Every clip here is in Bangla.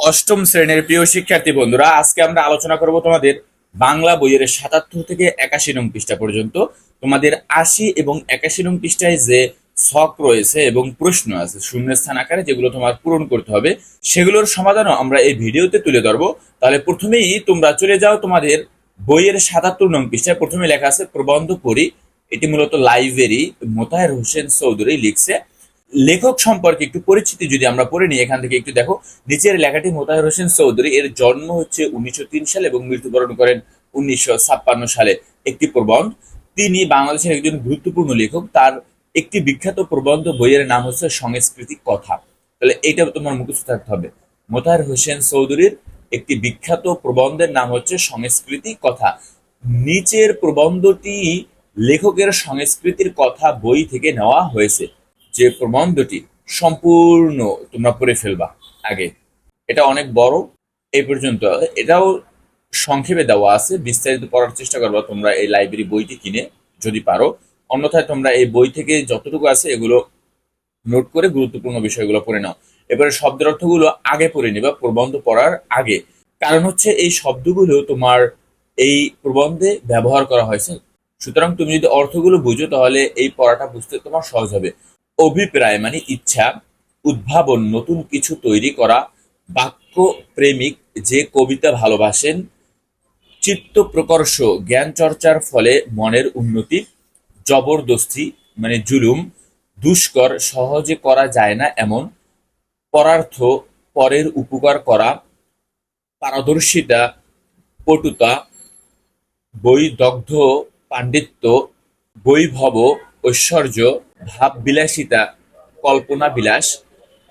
অষ্টম শ্রেণির প্রিয় শিক্ষার্থী বন্ধুরা, আজকে আমরা আলোচনা করব তোমাদের বাংলা বইয়ের সাতাত্তর থেকে একাশি নং পৃষ্ঠা পর্যন্ত। তোমাদের আশি এবং একাশি নং পৃষ্ঠায় যে ছক রয়েছে এবং প্রশ্ন আছে শূন্যস্থান আকারে যেগুলো তোমার পূরণ করতে হবে, সেগুলোর সমাধানও আমরা এই ভিডিওতে তুলে ধরবো। তাহলে প্রথমেই তোমরা চলে যাও তোমাদের বইয়ের সাতাত্তর নং পৃষ্ঠায়। প্রথমে লেখা আছে, প্রবন্ধ পড়ি, এটি মূলত লাইব্রেরি মোতাহের হোসেন চৌধুরী লিখছে। লেখক সম্পর্কে একটু পরিচিতি যদি আমরা পড়ে নিই, এখান থেকে একটু দেখো। নিচের লেখাটি মোতাহার হোসেন চৌধুরী। এর জন্ম হচ্ছে উনিশশো তিন সালে এবং মৃত্যুবরণ করেন উনিশশো ছাপ্পান্ন সালে। একটি প্রবন্ধ। তিনি বাংলাদেশের একজন গুরুত্বপূর্ণ লেখক। তার একটি বিখ্যাত প্রবন্ধ বইয়ের নাম হচ্ছে সংস্কৃতি কথা। তাহলে এটা তোমার মুখস্থ থাকতে হবে। মোতাহার হোসেন চৌধুরীর একটি বিখ্যাত প্রবন্ধের নাম হচ্ছে সংস্কৃতি কথা। নিচের প্রবন্ধটি লেখকের সংস্কৃতির কথা বই থেকে নেওয়া হয়েছে। যে প্রবন্ধটি সম্পূর্ণ তোমরা পড়ে ফেলবা আগে। এটা অনেক বড় এই পর্যন্ত। এটাও সংক্ষেপে দেওয়া আছে, বিস্তারিত পড়ার চেষ্টা করবা তোমরা এই লাইব্রেরি বইটি কিনে, যদি পারো। অন্যথায় তোমরা এই বই থেকে যতটুকু আছে এগুলো নোট করে গুরুত্বপূর্ণ বিষয়গুলো পড়ে নাও। এবারে শব্দের অর্থগুলো আগে পড়ে নিবা, প্রবন্ধ পড়ার আগে। কারণ হচ্ছে এই শব্দগুলো তোমার এই প্রবন্ধে ব্যবহার করা হয়েছে সুতরাং তুমি যদি অর্থগুলো বুঝো, তাহলে এই পড়াটা বুঝতে তোমার সহজ হবে। অভিপ্রায় মানে ইচ্ছা, উদ্ভাবন, নতুন কিছু তৈরি করা বাক্য প্রেমিক যে কবিতা ভালোবাসেন, চিত্ত প্রকর্ষ, জ্ঞান চর্চার ফলে মনের উন্নতি, জবরদস্তি মানে জুলুম, দুষ্কর, সহজে করা যায় না এমন, পরার্থ, পরের উপকার করা, পারদর্শিতা, পটুতা, বৈদগ্ধ পাণ্ডিত্য, বৈভব, ঐশ্বর্য, ভাববিলাসিতা কল্পনা বিলাস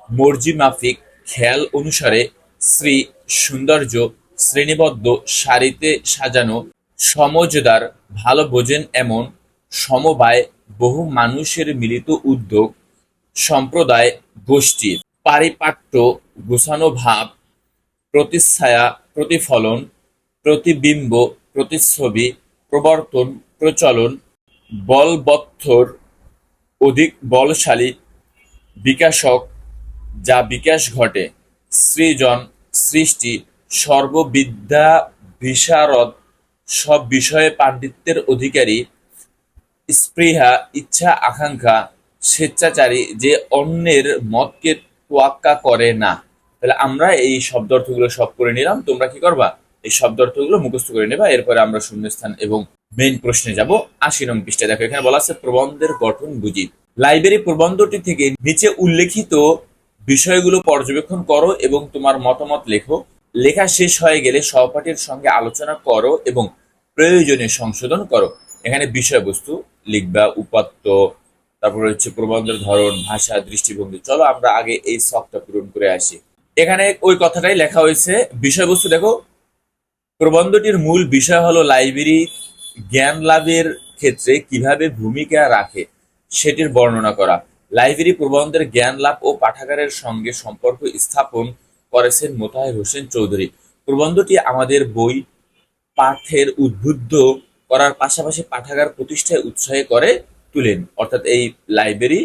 মর্জি মাফিক খেয়াল অনুসারে শ্রী সৌন্দর্য শ্রেণীবদ্ধ সারিতে সাজানো সমজদার ভালো বোঝেন এমন সমবায় বহু মানুষের মিলিত উদ্যোগ, সম্প্রদায় গোষ্ঠীর পারিপাট্য, গোছানো ভাব, প্রতিচ্ছায়া, প্রতিফলন, প্রতিবিম্ব, প্রতিচ্ছবি, প্রবর্তন প্রচলন বলবত্তর অধিক বলশালী বিকাশক যা বিকাশ ঘটে, সৃজন, সৃষ্টি, সর্ববিদ্যা বিশারদ সব বিষয়ে পাণ্ডিত্যের অধিকারী, স্পৃহা, ইচ্ছা, আকাঙ্ক্ষা, স্বেচ্ছাচারী যে অন্যের মতকে তোয়াক্কা করে না। তাহলে আমরা এই শব্দার্থগুলো সব করে নিলাম, তোমরা কি করবা? এই শব্দার্থগুলো মুখস্থ করে নেবা, এরপরে আমরা শূন্যস্থান এবং মেইন প্রশ্নে যাব। আশি নং পৃষ্ঠা দেখো, এখানে বলা আছে, প্রবন্ধের গঠন বুঝি। লাইব্রেরি প্রবন্ধটি থেকে নিচে উল্লেখিত বিষয়গুলো পর্যবেক্ষণ করো এবং তোমার মতামত লেখো। লেখা শেষ হয়ে গেলে সহপাঠীর সঙ্গে আলোচনা করো এবং প্রয়োজনে সংশোধন করো। এখানে বিষয়বস্তু লিখবা, উপাত্ত, তারপরে হচ্ছে প্রবন্ধের ধরন, ভাষা, দৃষ্টিভঙ্গি। চলো আমরা আগে এই শখটা পূরণ করে আসি। এখানে ওই কথাটাই লেখা হয়েছে। বিষয়বস্তু দেখো, প্রবন্ধটির মূল বিষয় হলো লাইব্রেরি জ্ঞান লাভের ক্ষেত্রে কীভাবে ভূমিকা রাখে সেটির বর্ণনা করা। লাইব্রেরি প্রবন্ধের জ্ঞান লাভ ও পাঠাগারের সঙ্গে সম্পর্ক স্থাপন করেছেন মোতাহের হোসেন চৌধুরী। প্রবন্ধটি আমাদের বই পাঠের উদ্বুদ্ধ করার পাশাপাশি পাঠাগার প্রতিষ্ঠায় উৎসাহী করে তুলেন। অর্থাৎ এই লাইব্রেরি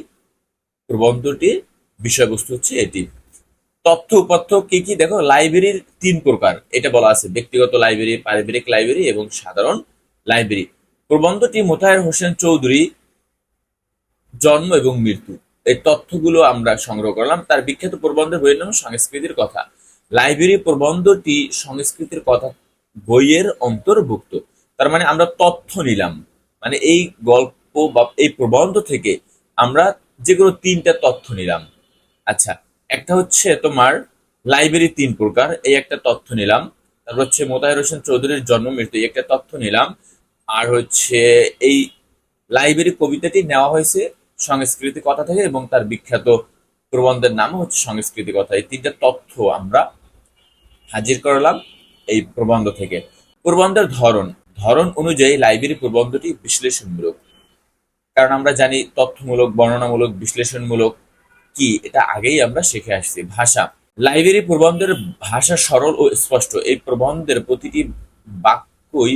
প্রবন্ধটি বিষয়বস্তু হচ্ছে এটি। তথ্য উপাত্ত কি কি? দেখো, লাইব্রেরির তিন প্রকার। এটা বলা আছে ব্যক্তিগত লাইব্রেরি, পারিবারিক লাইব্রেরি এবং সাধারণ লাইব্রেরি। প্রবন্ধটি মোতাহের হোসেন চৌধুরী, জন্ম এবং মৃত্যু। এই তথ্যগুলো আমরা সংগ্রহ করলাম। তার বিখ্যাত প্রবন্ধের বইয়ের নাম সংস্কৃতির কথা। লাইব্রেরি প্রবন্ধটি সংস্কৃতির কথা বইয়ের অন্তর্ভুক্ত। তার মানে আমরা তথ্য নিলাম। মানে এই গল্প বা এই প্রবন্ধ থেকে আমরা যেগুলো তিনটা তথ্য নিলাম। আচ্ছা একটা হচ্ছে তোমার লাইব্রেরি তিন প্রকার। এই একটা তথ্য নিলাম। তারপর হচ্ছে মোতাহের হোসেন চৌধুরীর জন্ম, মৃত্যু। এই একটা তথ্য নিলাম। আর হচ্ছে এই লাইব্রেরি কবিতাটি নেওয়া হয়েছে সংস্কৃতি কথা থেকে এবং তার বিখ্যাত প্রবন্ধের নাম হচ্ছে সংস্কৃতি কথা। এই তিনটা তথ্য আমরা হাজির করলাম এই প্রবন্ধ থেকে। প্রবন্ধের ধরন ধরন অনুযায়ী লাইব্রেরি প্রবন্ধটি বিশ্লেষণমূলক। কারণ আমরা জানি তথ্যমূলক, বর্ণনামূলক, বিশ্লেষণমূলক কি, এটা আগেই আমরা শিখে আসছি। ভাষা, লাইব্রেরি প্রবন্ধের ভাষা সরল ও স্পষ্ট। এই প্রবন্ধের প্রতিটি বাক্যই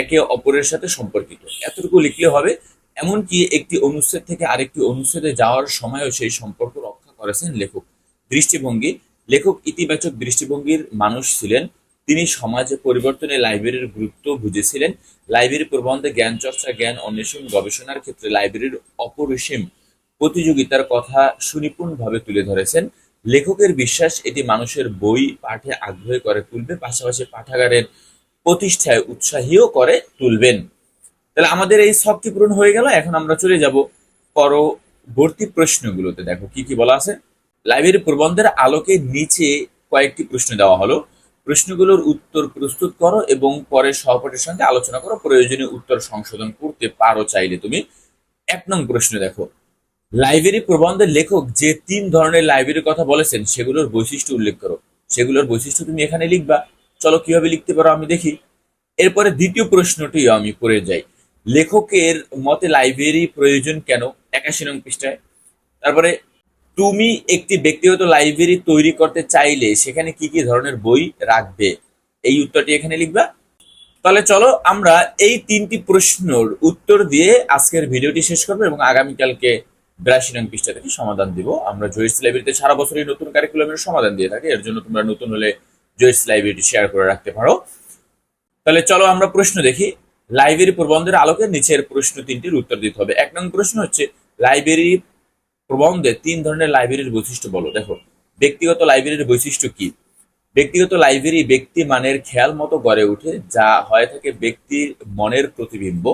একে অপরের সাথে সম্পর্কিত। এতটুকু লিখলে হবে, এমনকি একটি অনুচ্ছেদ থেকে আরেকটি অনুচ্ছেদে যাওয়ার সময়ও সেই সম্পর্ক রক্ষা করেছেন লেখক। দৃষ্টিভঙ্গি, লেখক ইতিবাচক দৃষ্টিভঙ্গির মানুষ ছিলেন। তিনি সমাজে পরিবর্তনে লাইব্রেরির গুরুত্ব বুঝেছিলেন। লাইব্রেরি প্রবন্ধে জ্ঞান চর্চা, জ্ঞান অন্বেষণ, গবেষণার ক্ষেত্রে লাইব্রেরির অপরিসীম প্রতিযোগিতার কথা সুনিপুণভাবে তুলে ধরেছেন। লেখকের বিশ্বাস এটি মানুষের বই পাঠে আগ্রহী করে তুলবে, পাশাপাশি পাঠাগারের প্রতিষ্ঠায় উৎসাহীও করে তুলবেন। তাহলে আমাদের এই শখটি পূরণ হয়ে গেল, এখন আমরা চলে যাব পরবর্তী প্রশ্নগুলোতে। দেখো, কি কি বলা আছে? লাইব্রেরি প্রবন্ধের আলোকে নিচে কয়েকটি প্রশ্ন দেওয়া হলো। প্রশ্নগুলোর উত্তর প্রস্তুত করো এবং পরে সহপাঠীর সঙ্গে আলোচনা করো। প্রয়োজনীয় উত্তর সংশোধন করতে পারো চাইলে তুমি। এক নং প্রশ্ন দেখো, লাইব্রেরি প্রবন্ধের লেখক যে তিন ধরনের লাইব্রেরির কথা বলেছেন, সেগুলোর বৈশিষ্ট্য উল্লেখ করো। সেগুলোর বৈশিষ্ট্য তুমি এখানে লিখবা। চলো কীভাবে লিখতে পারো আমি দেখি। এরপরে দ্বিতীয় প্রশ্নটিও আমি পড়ে যাই। লেখকের মতে লাইব্রেরি প্রয়োজন কেন? একাশি নং পৃষ্ঠায়। তারপরে, তুমি একটি ব্যক্তিগত লাইব্রেরি তৈরি করতে চাইলে সেখানে কি কি ধরনের বই রাখবে? এই উত্তরটি এখানে লিখবা। তাহলে চলো আমরা এই তিনটি প্রশ্নর উত্তর দিয়ে আজকের ভিডিওটি শেষ করব এবং আগামীকালকে বিরাশি নং পৃষ্ঠা থেকে সমাধান দিব। আমরা জয়েস লাইব্রেরিতে সারা বছরই নতুন কারিকুলামের সমাধান দিয়ে থাকি। এর জন্য তোমরা নতুন হলে জয়েস লাইব্রেরিটি শেয়ার করে রাখতে পারো। তাহলে চলো আমরা প্রশ্ন দেখি। লাইব্রেরি প্রবন্ধের আলোকে নিচের প্রশ্ন তিনটির উত্তর দিতে হবে। এক নং প্রশ্ন হচ্ছে, লাইব্রেরি প্রবন্ধে তিন ধরনের লাইব্রেরির বৈশিষ্ট্য বলো। দেখো, ব্যক্তিগত লাইব্রেরির বৈশিষ্ট্য কি? ব্যক্তিগত লাইব্রেরি ব্যক্তি মানের খেয়াল মতো গড়ে ওঠে, যা হয়ে থাকে ব্যক্তির মনের প্রতিবিম্ব,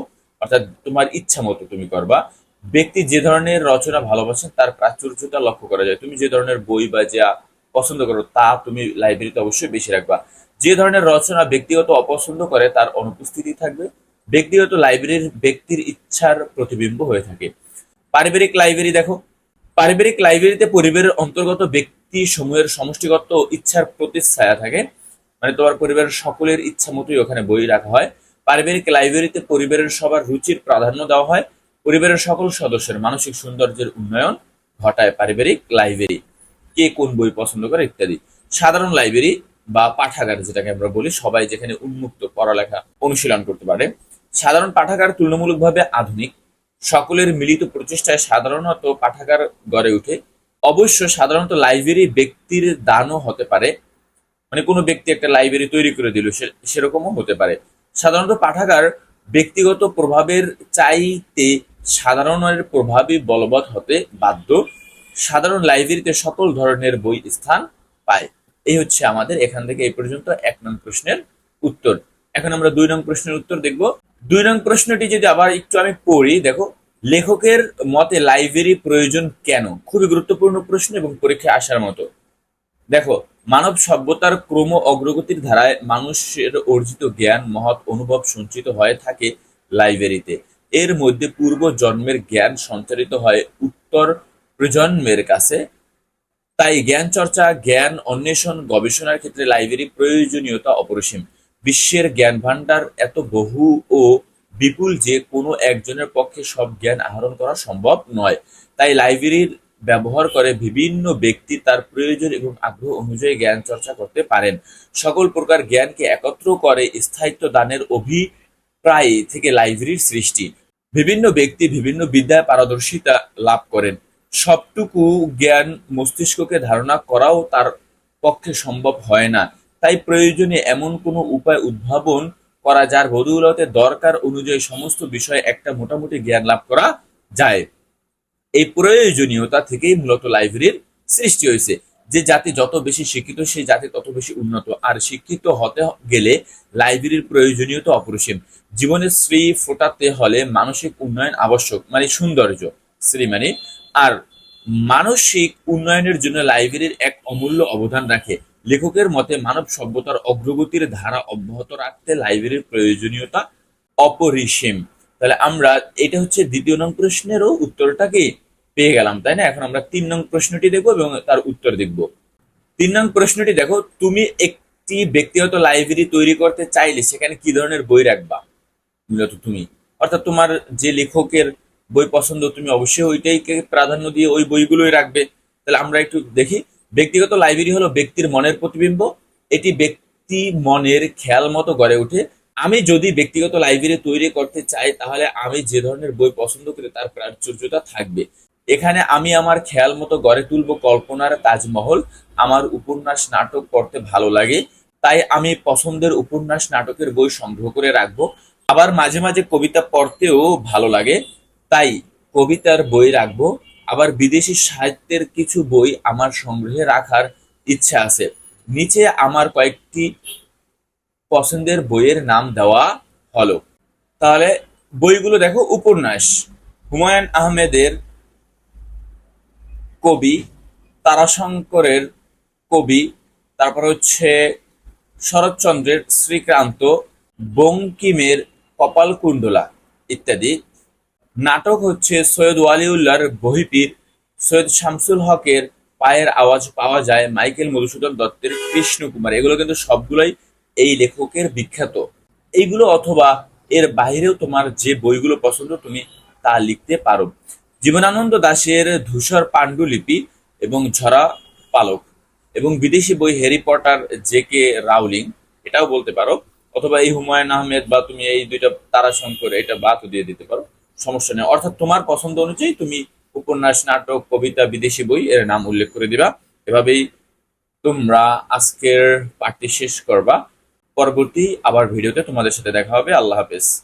অর্থাৎ তোমার ইচ্ছা মতো তুমি করবা। ব্যক্তি যে ধরনের রচনা ভালোবাসেন তার প্রাচুর্যতা লক্ষ্য করা যায়। তুমি যে ধরনের বই বা যা পছন্দ করো, তা তুমি লাইব্রেরিতে অবশ্যই বেশি রাখবা। যে ধরনের রচনা ব্যক্তিগত অপছন্দ করে, তার অনুপস্থিতি থাকবে। ব্যক্তিগত লাইব্রেরির ব্যক্তির ইচ্ছার প্রতিবিম্ব হয়ে থাকে। পারিবারিক লাইব্রেরি দেখো। পারিবারিক লাইব্রেরিতে পরিবারের অন্তর্গত ব্যক্তি সমূহের সমষ্টিগত ইচ্ছার প্রতিচ্ছায়া থাকে। মানে তোমার পরিবারের সকলের ইচ্ছা মতোই ওখানে বই রাখা হয়। পারিবারিক লাইব্রেরিতে পরিবারের সবার রুচির প্রাধান্য দেওয়া হয়। পরিবারের সকল সদস্যের মানসিক সৌন্দর্যের উন্নয়ন ঘটায় পারিবারিক লাইব্রেরি কে কোন বই পছন্দ করে ইত্যাদি। সাধারণ লাইব্রেরি বা পাঠাগার যেটাকে আমরা বলি, সবাই যেখানে উন্মুক্ত পড়ালেখা অনুশীলন করতে পারে। সাধারণ পাঠাগার তুলনামূলকভাবে আধুনিক। সকলের মিলিত প্রচেষ্টায় সাধারণত পাঠাগার গড়ে ওঠে। অবশ্য সাধারণত লাইব্রেরি ব্যক্তির দানও হতে পারে। মানে কোনো ব্যক্তি একটা লাইব্রেরি তৈরি করে দিল সেরকমও হতে পারে। সাধারণত পাঠাগার ব্যক্তিগত প্রভাবের চাইতে সাধারণের প্রভাবই বলবৎ হতে বাধ্য। সাধারণ লাইব্রেরিতে সকল ধরনের বই স্থান পায়। এই হচ্ছে আমাদের এখান থেকে এই পর্যন্ত এক নং প্রশ্নের উত্তর। এখন আমরা দুই নং প্রশ্নের উত্তর দেখব। দুই নং প্রশ্নটি যদি আবার একটু আমি পড়ি, দেখো, লেখকের মতে লাইব্রেরি প্রয়োজন কেন? খুবই গুরুত্বপূর্ণ প্রশ্ন এবং পরীক্ষায় আসার মতো। দেখো, মানব সভ্যতার ক্রম অগ্রগতির ধারায় মানুষের অর্জিত জ্ঞান, মহৎ অনুভব সঞ্চিত হয়ে থাকে লাইব্রেরিতে। এর মধ্যে পূর্ব জন্মের জ্ঞান সঞ্চারিত হয় উত্তর প্রজন্মের কাছে। তাই জ্ঞান চর্চা জ্ঞান অন্বেষণ, গবেষণার ক্ষেত্রে লাইব্রেরি প্রয়োজনীয়তা অপরিসীম। বিশ্বের জ্ঞান ভান্ডার এত বহু ও বিপুল যে কোনো একজনের পক্ষে সব জ্ঞান আহরণ করা সম্ভব নয়। তাই লাইব্রেরির ব্যবহার করে বিভিন্ন ব্যক্তি তার প্রয়োজন এবং আগ্রহ অনুযায়ী জ্ঞান চর্চা করতে পারেন। সকল প্রকার জ্ঞানকে একত্র করে স্থায়িত্ব দানের অভিপ্রায় থেকে লাইব্রেরির সৃষ্টি। বিভিন্ন ব্যক্তি বিভিন্ন বিদ্যায় পারদর্শিতা লাভ করেন। সবটুকু জ্ঞান মস্তিষ্ককে ধারণা করাও তার পক্ষে সম্ভব হয় না। তাই প্রয়োজনে এমন কোনো উপায় উদ্ভাবন করা যার বদৌলতে দরকার অনুযায়ী সমস্ত বিষয়ে একটা মোটামুটি জ্ঞান লাভ করা যায়। এই প্রয়োজনীয়তা থেকেই মূলত লাইব্রেরির সৃষ্টি হয়েছে। যে জাতি যত বেশি শিক্ষিত, সেই জাতি তত বেশি উন্নত। আর শিক্ষিত হতে গেলে লাইব্রেরির প্রয়োজনীয়তা অপরিসীম। জীবনে শ্রী ফোটাতে হলে মানসিক উন্নয়ন আবশ্যক মানে সৌন্দর্য। শ্রী মানে আর মানসিক উন্নয়নের জন্য লাইব্রেরির এক অমূল্য অবদান রাখে। লেখকের মতে, মানব সভ্যতার অগ্রগতির ধারা অব্যাহত রাখতে লাইব্রেরির প্রয়োজনীয়তা অপরিসীম। তাহলে আমরা, এটা হচ্ছে দ্বিতীয় নং প্রশ্নেরও উত্তরটাকে পেয়ে গেলাম, তাই না? এখন আমরা তিন নং প্রশ্নটি দেখব এবং তার উত্তর দেখব। তিন নং প্রশ্নটি দেখো, তুমি একটি ব্যক্তিগত লাইব্রেরি তৈরি করতে চাইলে সেখানে কি ধরনের বই রাখবা? মূলত তুমি। অর্থাৎ তোমার যে লেখকের বই পছন্দ, তুমি অবশ্যই ওইটাইকে প্রাধান্য দিয়ে ওই বইগুলোই রাখবে। তাহলে আমরা একটু দেখি। ব্যক্তিগত লাইব্রেরি হলো ব্যক্তির মনের প্রতিবিম্ব। এটি ব্যক্তি মনের খেয়াল মতো গড়ে ওঠে। আমি যদি ব্যক্তিগত লাইব্রেরি তৈরি করতে চাই, তাহলে আমি যে ধরনের বই পছন্দ করি, তার প্রাচুর্যতা থাকবে। এখানে আমি আমার খেয়াল মতো গড়ে তুলব কল্পনার তাজমহল। আমার উপন্যাস, নাটক পড়তে ভালো লাগে। তাই আমি পছন্দের উপন্যাস, নাটকের বই সংগ্রহ করে রাখব। আবার মাঝে মাঝে কবিতা পড়তেও ভালো লাগে। তাই কবিতার বই রাখব। আবার বিদেশি সাহিত্যের কিছু বই আমার সংগ্রহে রাখার ইচ্ছা আছে। নিচে আমার কয়েকটি পছন্দের বইয়ের নাম দেওয়া হলো। তাহলে বইগুলো দেখো, উপন্যাস। হুমায়ুন আহমেদের কবি, তারাশঙ্করের কবি, তারপর হচ্ছে শরৎচন্দ্রের শ্রীক্রান্ত, বঙ্কিমের কপালকুণ্ডলা ইত্যাদি। নাটক হচ্ছে সৈয়দ ওয়ালিউল্লাহর বহিপীর, সৈয়দ শামসুল হকের পায়ের আওয়াজ পাওয়া যায় মাইকেল মধুসূদন দত্তের কৃষ্ণ কুমার এগুলো কিন্তু সবগুলোই এই লেখকের বিখ্যাত। এইগুলো অথবা এর বাইরেও তোমার যে বইগুলো পছন্দ তুমি তা লিখতে পারো। জীবনানন্দ দাশের ধূসর পাণ্ডুলিপি এবং ঝরা পালক এবং বিদেশি বই Harry Potter, J K Rowling, এটাও বলতে পারো। অথবা এই হুমায়ুন আহমেদ বা তুমি এই দুইটা তারাশঙ্কর, এটা বাতও দিয়ে দিতে পারো। সমস্যা নেই। অর্থাৎ তোমার পছন্দ অনুযায়ী তুমি উপন্যাস, নাটক, কবিতা, বিদেশি বই এর নাম উল্লেখ করে দিবা। এভাবেই তোমরা আজকের পাঠটি শেষ করবা। পরবর্তী আবার ভিডিওতে তোমাদের সাথে দেখা হবে। আল্লাহ হাফেজ।